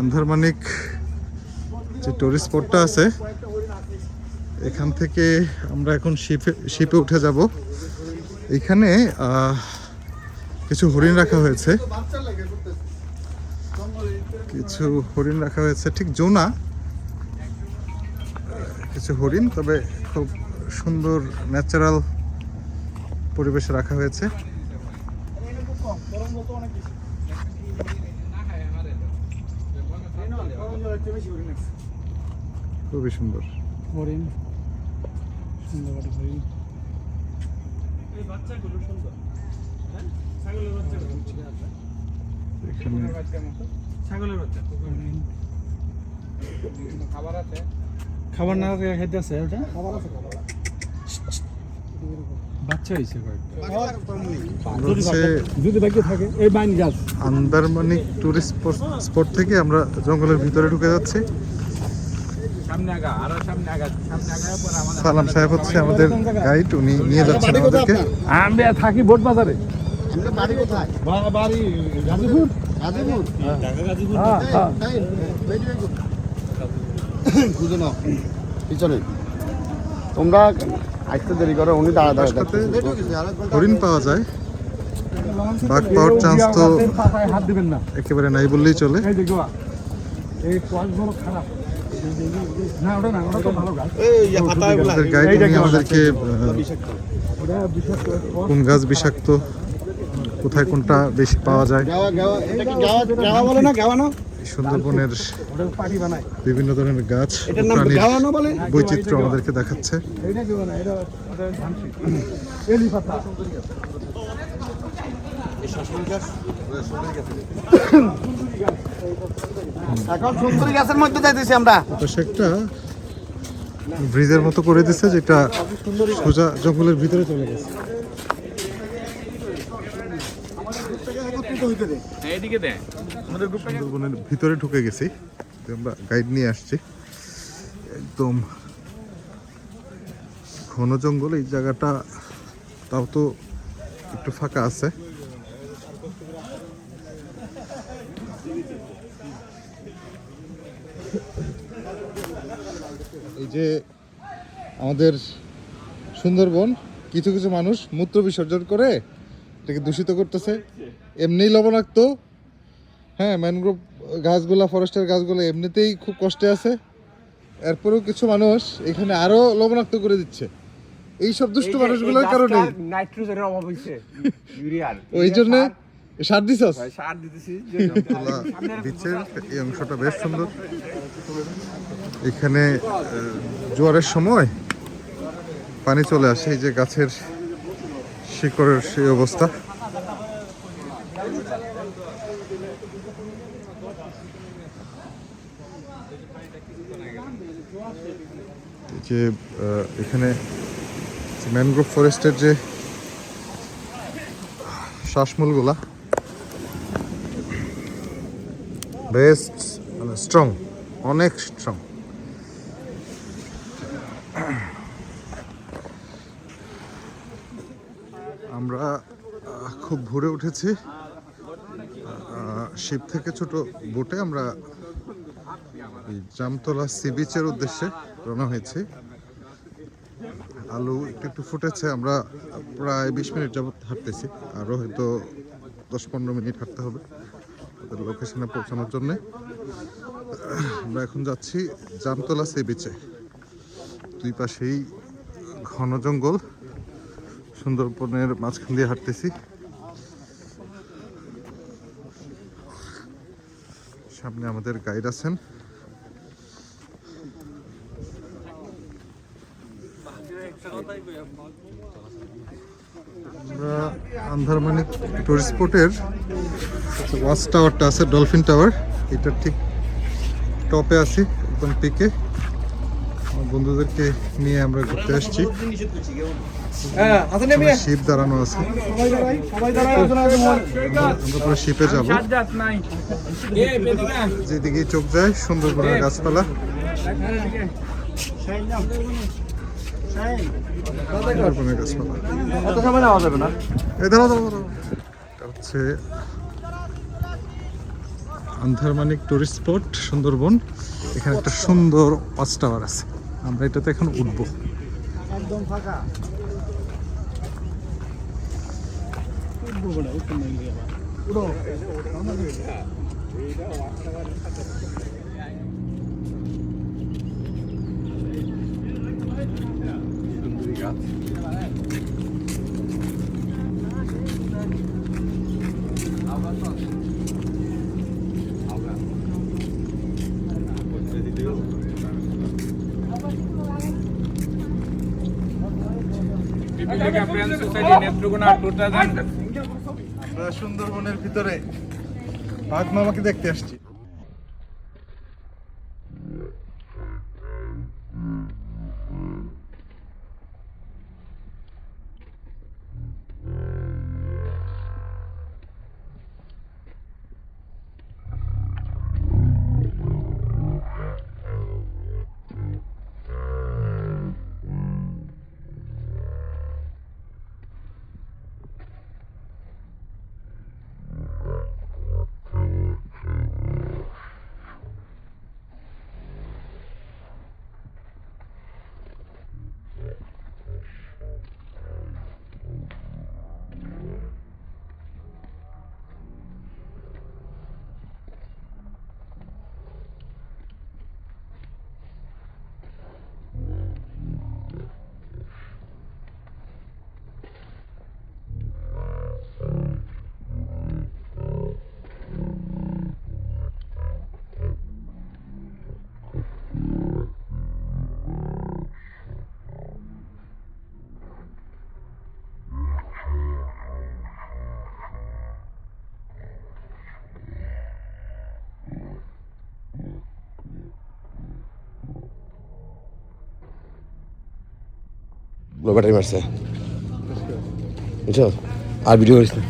আন্ধারমানিক যে টুরিস্ট স্পটটা আছে, এখান থেকে আমরা এখন শিপে শিপে উঠে যাব। এখানে কিছু হরিণ রাখা হয়েছে। কিছু হরিণ রাখা হয়েছে, ঠিক জোনা। কিছু হরিণ, তবে খুব সুন্দর ন্যাচারাল পরিবেশে রাখা হয়েছে। খুবই সুন্দর। হরিণ। সুন্দর। হরিণ এখানে ছাগলের বাচ্চা হরিণ। খাবার আছে? খাবার না খাইতে আছে ওটা? বাচ্চা হয়েছে কয়েকটা আমরা হচ্ছে যদি বাকি থাকে এই বাইন গাছ আন্দারমানিক টুরিস্ট স্পট থেকে আমরা জঙ্গলের ভিতরে ঢুকে যাচ্ছি সালাম সাহেব হচ্ছে আমাদের গাইড উনি নিয়ে যাচ্ছেন আমাদেরকে আমি থাকি বোট বাজারে বাড়ি কোথায় বাড়ি গাজীপুর গাজীপুর হ্যাঁ হ্যাঁ পিছনে তোমরা আসতে দেরি করো উনি দাঁড়া দাঁড়া হরিণ পাওয়া যায়। বাঘ পাওয়ার চান্স তো হাত দিবেন না একেবারে নাই বললেই চলে আমাদেরকে কোন গাছ বিষাক্ত? কোথায় কোনটা বেশি পাওয়া যায়? গাওয়া গাওয়া এটা কি গাওয়া গাওয়া বলে না গাওয়া না? এই সুন্দরবনের বিভিন্ন ধরনের গাছ ও এটার নাম প্রাণীর বলে? বৈচিত্র্য আমাদেরকে দেখাচ্ছে। একটা ব্রিজের মতো করে দিচ্ছে যেটা সোজা জঙ্গলের ভিতরে চলে গেছে। গ্রুপটা সুন্দরবনের ভিতরে ঢুকে গেছি। আমরা গাইড নিয়ে আসছি। একদম ঘন জঙ্গল, এই জায়গাটা তাও তো একটু ফাঁকা আছে। এই যে আমাদের সুন্দরবন, কিছু কিছু মানুষ মূত্র বিসর্জন করে এটাকে দূষিত করতেছে। এমনিই লবণাক্ত। হ্যাঁ ম্যানগ্রোভ গাছগুলা ফরেস্টের গাছগুলো এমনিতেই খুব কষ্টে আছে। এরপরেও কিছু মানুষ এখানে আরও লবণাক্ত করে দিচ্ছে। এই সব দুষ্ট মানুষগুলোর কারণে। নাইট্রোজেনের অভাব হইছে ইউরিয়ার ওই জন্য সার দিছস? সার দিতেছি বিচের এই অংশটা বেশ সুন্দর। এখানে জোয়ারের সময় পানি চলে আসে এই যে গাছের শিকড়ের সেই অবস্থা। যে এখানে ম্যানগ্রোভ ফরেস্টের যে শ্বাসমূলগুলা বেস্ট মানে স্ট্রং অনেক স্ট্রং আমরা খুব ভোরে উঠেছি। শিব থেকে ছোট বোটে আমরা জামতলা সি বিচের উদ্দেশ্যে রওনা হয়েছি। আলু একটু একটু ফুটেছে, আমরা প্রায় বিশ মিনিট যাবত হাঁটতেছি। আরও হয়তো দশ পনেরো মিনিট হাঁটতে হবে ওদের লোকেশনে পৌঁছানোর জন্য। আমরা এখন যাচ্ছি জামতলা সি বিচে। দুই পাশেই ঘন জঙ্গল। সুন্দরবনের মাঝখান দিয়ে হাঁটতেছি। সামনে আমাদের গাইড আছেন। আমরা আন্ধারমানিক টুরিস্ট স্পটের ওয়াচ টাওয়ারটা আছে ডলফিন টাওয়ার এটা ঠিক টপে আছি, একদম পিকে। আমার বন্ধুদেরকে নিয়ে আমরা ঘুরতে আসছি। হ্যাঁ শিপ দাঁড়ানো আছে। আমরা পুরো শিপে যাব। যেদিকে চোখ যায় সুন্দরবনের গাছপালা। সুন্দরবনের গাছপালা। হচ্ছে আন্ধারমানিক টুরিস্ট স্পট সুন্দরবন। এখানে একটা সুন্দর ওয়াচ টাওয়ার আছে। আমরা এটাতে এখন উঠবো। একদম ফাঁকা। Biblical Appearance Society, Neptuguna 2000. সুন্দরবনের ভিতরে বাঘ মামাকে দেখতে আসছি। ব্যাটারি মারছে বুঝছ? আর ভিডিও করিস না।